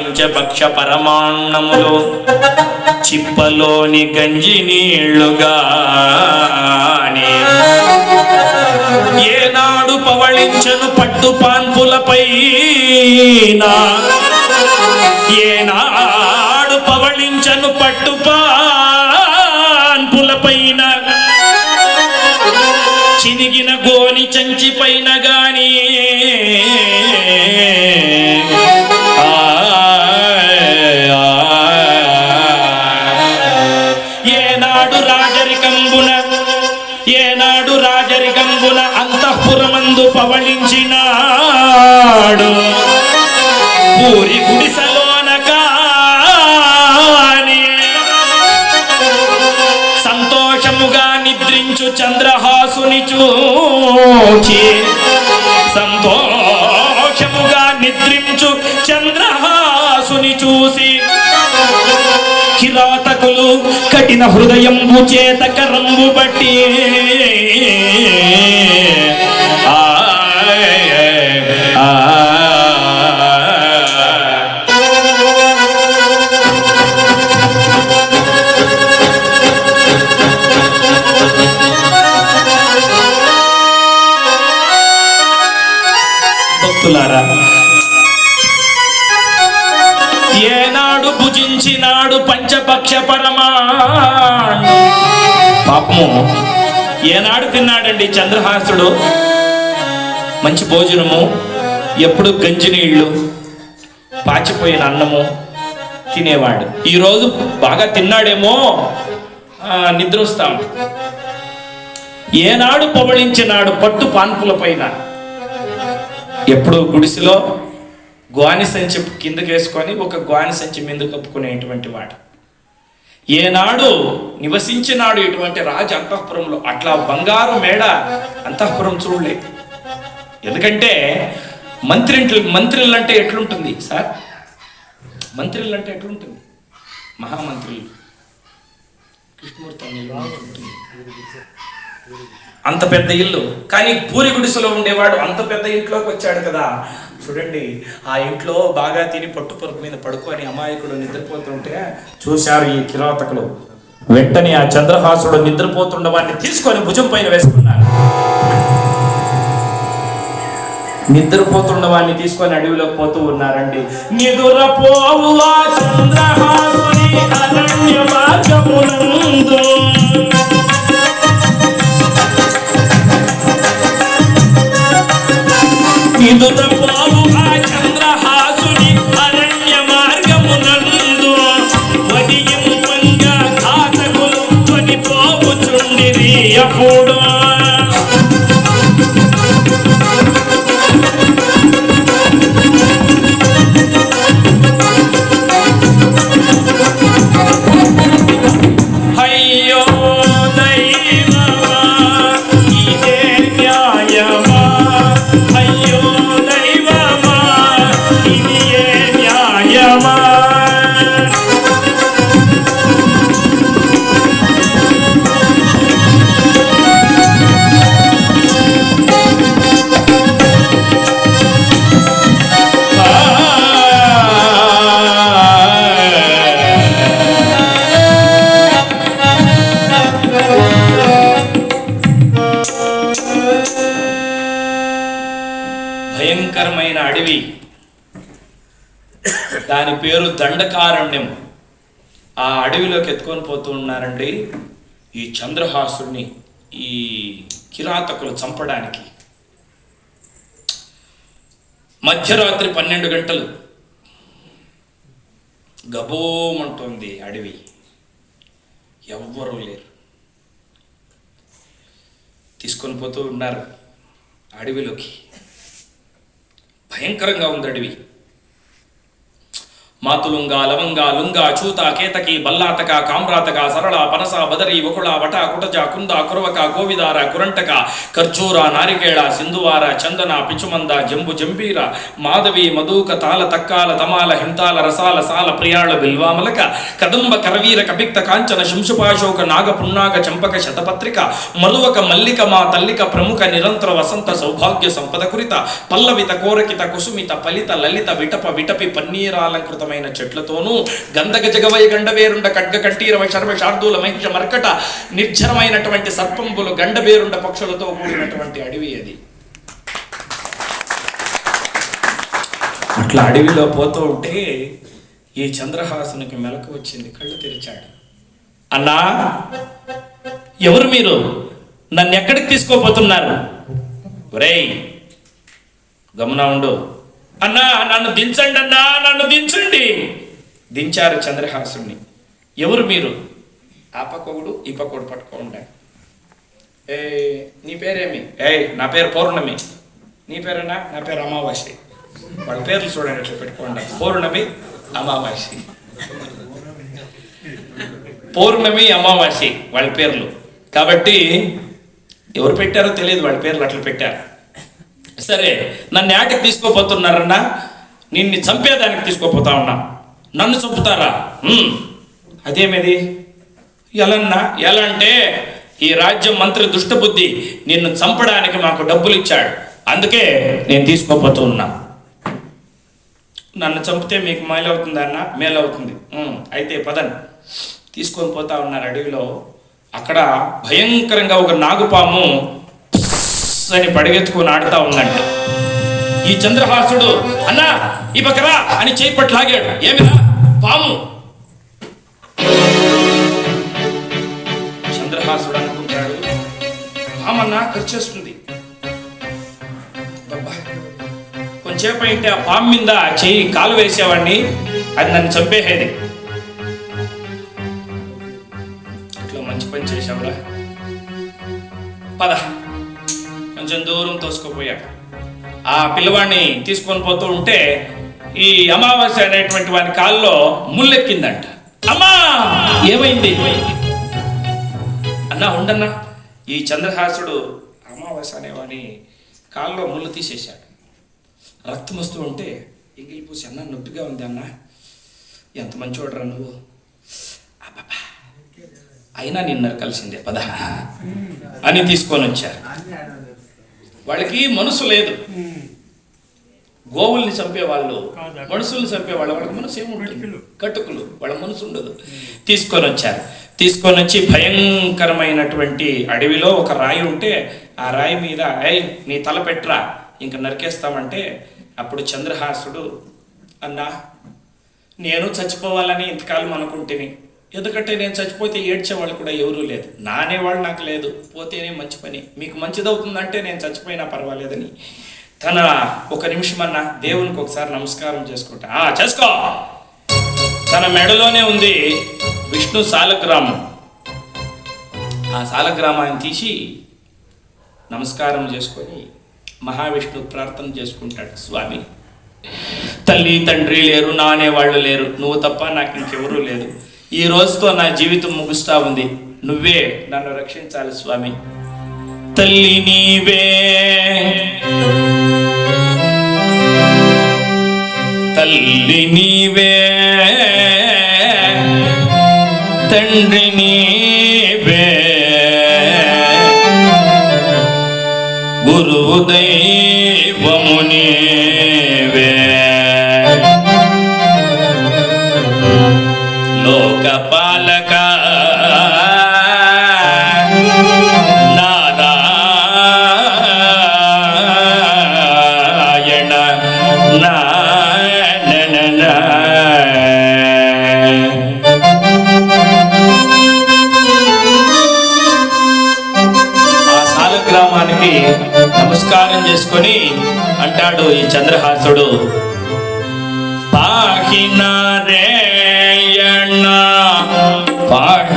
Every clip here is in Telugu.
భక్ష పరమాన్నములు చిప్పలోని గంజి నీళ్ళుగా ఏనాడు పవళించను పట్టు పాన్పులపై ఏనాడు పవళించను పట్టు పాన్పులపైన చినిగిన గోని చంచి పైన గాని ముందు పవళించినాడు పూరి గుడిసలోన కాని సంతోషముగా నిద్రించు చంద్రహాసుని చూచి సంతోషముగా నిద్రించు చంద్రహాసుని చూసి కిరాతకులు కఠిన హృదయంబు చేత కరంబు బట్టి మోక్ష పరమా. పాపము ఏనాడు తిన్నాడండి చంద్రహాసుడు. మంచి భోజనము ఎప్పుడు గంజి నీళ్ళు పాచిపోయిన అన్నము తినేవాడు. ఈరోజు బాగా తిన్నాడేమో నిద్ర వస్తాం ఏనాడు పవళించినాడు పట్టు పాన్పుల పైన. ఎప్పుడు గుడిసెలో గ్వాని సంచి కిందకి వేసుకొని ఒక గ్వాని సంచి మీద కప్పుకునేటువంటి వాడు. ఏనాడు నివసించినాడు ఇటువంటి రాజ అంతఃపురంలో. అట్లా బంగారు మేడ అంతఃపురం చూడలే. ఎందుకంటే మంత్రి మంత్రులు అంటే ఎట్లుంటుంది సార్? మంత్రులు అంటే ఎట్లుంటుంది? మహామంత్రులు. కృష్ణమూర్తి ఉంటుంది. అంత పెద్ద ఇల్లు. కానీ పూరి గుడిసెలో ఉండేవాడు అంత పెద్ద ఇంట్లోకి వచ్చాడు కదా. చూడండి ఆ ఇంట్లో బాగా తిని పట్టు పరుపు మీద పడుకొని అమాయకుడు నిద్రపోతుంటే చూశారు ఈ కిరాతకులు. వెంటనే ఆ చంద్రహాసుడు నిద్రపోతుండ వాడిని తీసుకొని భుజం పైన వేసుకున్నారు. నిద్రపోతున్న వాడిని తీసుకొని అడవిలోకి పోతూ ఉన్నారండి. నిదురపోవు చంద్రహా కొనిపోవుచుండిరి భయంకరమైన అడవి. దాని పేరు దండకారణ్యం ఆ అడవిలోకి ఎత్తుకొని పోతూ ఉన్నారండి ఈ చంద్రహాసుడిని ఈ కిరాతకులు చంపడానికి. మధ్యరాత్రి పన్నెండు గంటలు. గబోమంటుంది అడవి. ఎవ్వరూ లేరు. తీసుకొని పోతూ ఉన్నారు అడవిలోకి. భయంకరంగా ఉంది అడవి ಮಾತುಲುಂಗ ಲವಂಗ ಲುಂಗ ಚೂತ ಕೇತಕಿ ಬಲ್ಲಾತಕ ಕಾಮ್ರಾತಕ ಸರಳ ಪನಸ ಬದರಿ ಒಕುಳ ವಟ ಕುಟಜ ಕುಂದ ಕುರವಕ ಗೋವಿದಾರ ಕುರಂಟಕ ಖರ್ಜೂರ ನಾರಿಕೇಳ ಸಿಂಧುವಾರ ಚಂದನ ಪಿಚುಮಂದ ಜಂಬು ಜಂಬೀರ ಮಾಧವಿ ಮಧುಕ ತಾಲ ತಕ್ಕಾಲ ತಮಾಲ ಹಿಂತಾಲ ರಸಾಲ ಸಾಲ ಪ್ರಿಯಾಳ ಬಿಲ್ವಾಮಲಕ ಕದಂಬ ಕರವೀರ ಕಪಿಕ್ತ ಕಾಂಚನ ಶಂಶುಪಾಶೋಕ ನಾಗ ಪುನ್ನಾಗ ಚಂಪಕ ಶತಪತ್ರಿಕ ಮರುವಕ ಮಲ್ಲಿಕ ಮಾ ತಲ್ಲಿಕ ಪ್ರಮುಖ ನಿರಂತರ ವಸಂತ ಸೌಭಾಗ್ಯ ಸಂಪದ ಕುರಿತ ಪಲ್ಲವಿತ ಕೋರಕಿತ ಕುಸುಮಿತ ಫಲಿತ ಲಲಿತ ವಿಟಪ ವಿಟಪಿ ಪನ್ನೀರಾಲಂಕೃತ అద్భుతమైన చెట్లతోనూ గంధక జగవై గండవేరుండ ఖడ్గ కట్టీరవ శర్మ శార్దూల మహిష మర్కట నిర్జరమైనటువంటి సర్పంబులు గండవేరుండ పక్షులతో కూడినటువంటి అడవి అది. అట్లా అడవిలో పోతూ ఉంటే ఈ చంద్రహాసునికి మెలకు వచ్చింది కళ్ళు తెరిచాడు. అన్నా ఎవరు మీరు? నన్ను ఎక్కడికి తీసుకోపోతున్నారు? ఒరేయ్ గమనా ఉండు. అన్నా నన్ను దించండి అన్నా నన్ను దించండి. దించారు చంద్రహాసుని ఎవరు మీరు? ఆ పక్కడు ఈ పక్కడు పట్టుకో ఉంటాడు ఏ నీ పేరేమి? ఏ నా పేరు పౌర్ణమి. నీ పేరేనా? నా పేరు అమావాస్య. వాళ్ళ పేర్లు చూడండి ఎట్లా పెట్టుకోండి. పౌర్ణమి అమావాస్య. పౌర్ణమి అమావాస్య వాళ్ళ పేర్లు. కాబట్టి ఎవరు పెట్టారో తెలియదు వాళ్ళ పేర్లు అట్లా పెట్టారు. సరే నన్ను ఏటకి తీసుకోపోతున్నారన్నా? నిన్ను చంపేదానికి తీసుకోపోతా ఉన్నా. నన్ను చంపుతారా? ఉమ్. అదేమిది? ఎలన్నా? ఎలా అంటే ఈ రాజ్యం మంత్రి దుష్టబుద్ధి నిన్ను చంపడానికి మాకు డబ్బులు ఇచ్చాడు అందుకే నేను తీసుకోపోతూ ఉన్నా. నన్ను చంపితే మీకు మేలవుతుంది అన్న? మేలవుతుంది. అవుతుంది అయితే పదన్ తీసుకొని పోతా ఉన్నారు అడవిలో. అక్కడ భయంకరంగా ఒక నాగుపాము అని పడిగెత్తుకొని ఆడుతా ఉందంట. ఈ చంద్రహాసుడు అన్నా ఈ పక్కరా అని చేయి పట్టు లాగాడు ఏమిరా? పాము. చంద్రహాసుడు అనుకుంటాడు పామన్నా ఖర్చేస్తుంది అబ్బా కొంచెంసేపు అయితే ఆ పాము మీద చేయి కాలు వేసేవాడిని అది నన్ను చంపేసేది. ఇట్లా మంచి పని చేశావురా. పద కొంచెం దూరం తోసుకుపోయాక. ఆ పిల్లవాడిని తీసుకొని పోతూ ఉంటే ఈ అమావాస్య అనేటువంటి వాని కాల్లో ముల్లెక్కిందంట. అమ్మా! ఏమైంది? అన్నా ఉండన్నా. ఈ చంద్రహాసుడు అమావాస్య అనేవాని కాల్లో ముళ్ళు తీసేశాడు. రక్తం వస్తూ ఉంటే ఎంగిలి పూసి అన్న నొప్పిగా ఉంది అన్న. ఎంత మంచివాడురా నువ్వు? అయినా నిన్న కలిసిందే పద. అని తీసుకొని వచ్చారు. వాళ్ళకి మనసు లేదు. గోవుల్ని చంపేవాళ్ళు మనుషుల్ని చంపేవాళ్ళు వాళ్ళకి మనసు ఏముంటుంది కట్టుకులు వాళ్ళ మనసు ఉండదు. తీసుకొని వచ్చారు. తీసుకొని వచ్చి భయంకరమైనటువంటి అడవిలో ఒక రాయి ఉంటే ఆ రాయి మీద ఏయ్ నీ తల పెట్రా ఇంక నరికేస్తామంటే అప్పుడు చంద్రహాసుడు అన్నా నేను చచ్చిపోవాలని ఇంతకాలం అనుకుంటేని ఎందుకంటే నేను చచ్చిపోతే ఏడ్చేవాళ్ళు కూడా ఎవరూ లేదు. నానేవాళ్ళు నాకు లేదు. పోతేనే మంచి పని. మీకు మంచిదవుతుందంటే నేను చచ్చిపోయినా పర్వాలేదని తన ఒక నిమిషం అన్న దేవునికి ఒకసారి నమస్కారం చేసుకుంటా. "ఆ, చేసుకో. తన మెడలోనే ఉంది విష్ణు సాలగ్రామం. ఆ సాలగ్రామాన్ని తీసి నమస్కారం చేసుకొని మహావిష్ణు ప్రార్థన చేసుకుంటాడు. స్వామి తల్లి తండ్రి లేరు నానే వాళ్ళు లేరు. నువ్వు తప్ప నాకు ఇంకెవరూ లేదు. ఈ రోజుతో నా జీవితం ముగుస్తా ఉంది. నువ్వే నన్ను రక్షించాలి స్వామి. తల్లి నీవే. తల్లి నీవే. తండ్రి నీవే. గురువు దైవము సాలగ్రామానికి నమస్కారం చేసుకొని అంటాడు ఈ చంద్రహాసుడు. పాహినారేయణ పాహినారేయణ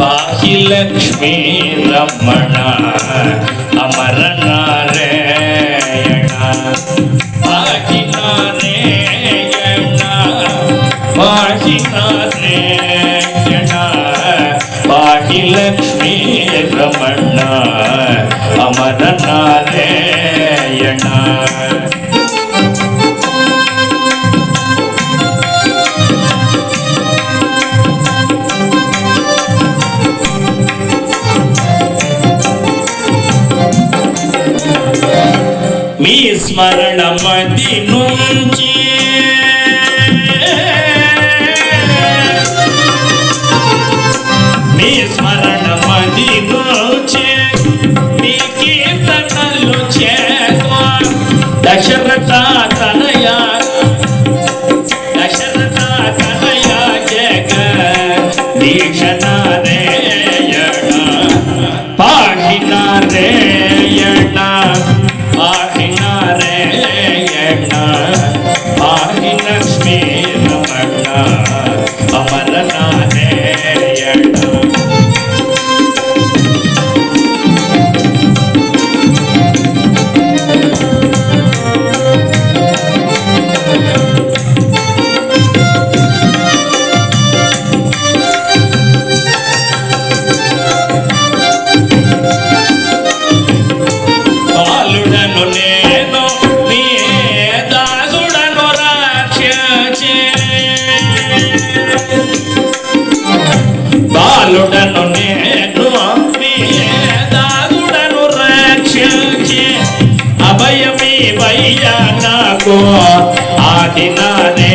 పాహి లక్ష్మీ రమణ అమరణ స్మరణమతి నుంచి. నీ స్మరణమతి నుంచి. నీ కీర్తనలు చేత దశరథ బాలుడను నేను దాగుడను రక్షించి అభయమీ వయ్యా నాకు ఆడినానే